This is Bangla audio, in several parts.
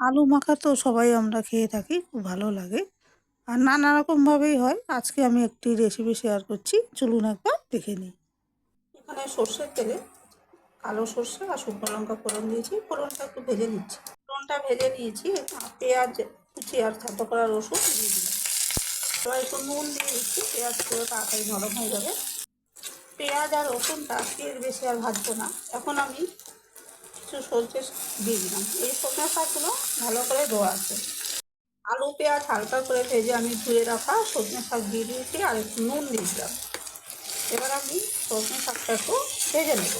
আলু মাখা তো সবাই আমরা খেয়ে থাকি, খুব ভালো লাগে। আর নানা রকমভাবেই হয়, আজকে আমি একটি রেসিপি শেয়ার করছি, চলুন একবার দেখে নিই। এখানে সর্ষের তেলে কালো সর্ষে আর শুকনো লঙ্কা ফোড়ন দিয়েছি, ফোড়নটা একটু ভেজে নিচ্ছি। ফোড়নটা ভেজে নিয়েছি পেঁয়াজ, কুচি আর থাতো করা রসুন দিয়ে দিলাম। এবার একটু নুন দিয়ে দিচ্ছি, পেঁয়াজ পুরো তাড়াতাড়ি নরম হয়ে যাবে। পেঁয়াজ আর রসুনটা তেল বেশি আর ভাজবো না। এখন আমি কিছু সর্ষে দিয়ে দিলাম। এই সরষে শাকগুলো ভালো করে ধোয়া আছে। আলু, পেঁয়াজ হালকা করে ভেজে আমি ধুয়ে রাখা সজনে শাক দিয়ে দিয়েছি আর একটু নুন দিয়ে দিলাম। এবার আমি সজনে শাকটা একটু ভেজে নেব।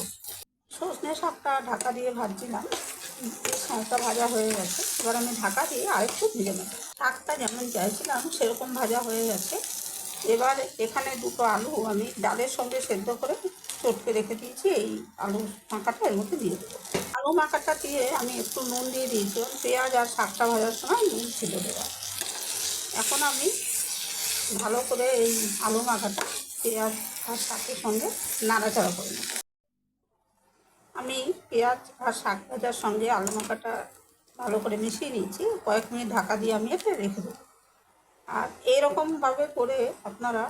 সজনে শাকটা ঢাকা দিয়ে ভাজছিলাম। শাকটা ভাজা হয়ে গেছে। এবার আমি ঢাকা দিয়ে আরেকটু ভেজে নেব। শাকটা যেমন চাইছিলাম সেরকম ভাজা হয়ে গেছে। এবার এখানে দুটো আলু আমি ডালের সঙ্গে সেদ্ধ করে চটকে রেখে দিয়েছি। এই আলু মাখাটা এর মধ্যে দিয়ে দেবো। আলু মাখাটা দিয়ে আমি একটু নুন দিয়ে দিয়েছিলাম। পেঁয়াজ আর শাকটা ভাজার সময় নুন ছিল দেওয়া। এখন আমি ভালো করে এই আলু মাখাটা পেঁয়াজ আর শাকের সঙ্গে নাড়াচাড়া করে নেব। আমি পেঁয়াজ আর শাক ভাজার সঙ্গে আলু মাখাটা ভালো করে মিশিয়ে নিয়েছি। কয়েক মিনিট ঢাকা দিয়ে আমি এটা রেখে দেবো। আর এরকমভাবে করে আপনারা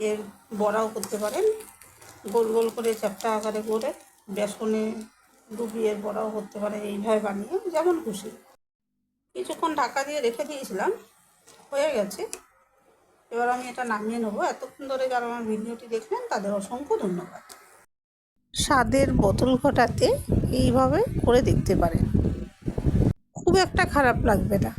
এর বড়াও করতে পারেন। গোল গোল করে চ্যাপটা আকারে করে বেসনে ডুবিয়ে বড়াও করতে পারেন, এইভাবে বানিয়ে, যেমন খুশি। কিছুক্ষণ ঢাকা দিয়ে রেখে দিয়েছিলাম, হয়ে গেছে। এবার আমি এটা নামিয়ে নেব। এতক্ষণ ধরে যারা আমার ভিডিওটি দেখলেন, তাদের অসংখ্য ধন্যবাদ। স্বাদের বোতল ঘটাতে এইভাবে করে দেখতে পারেন। খুব একটা খারাপ লাগবে না।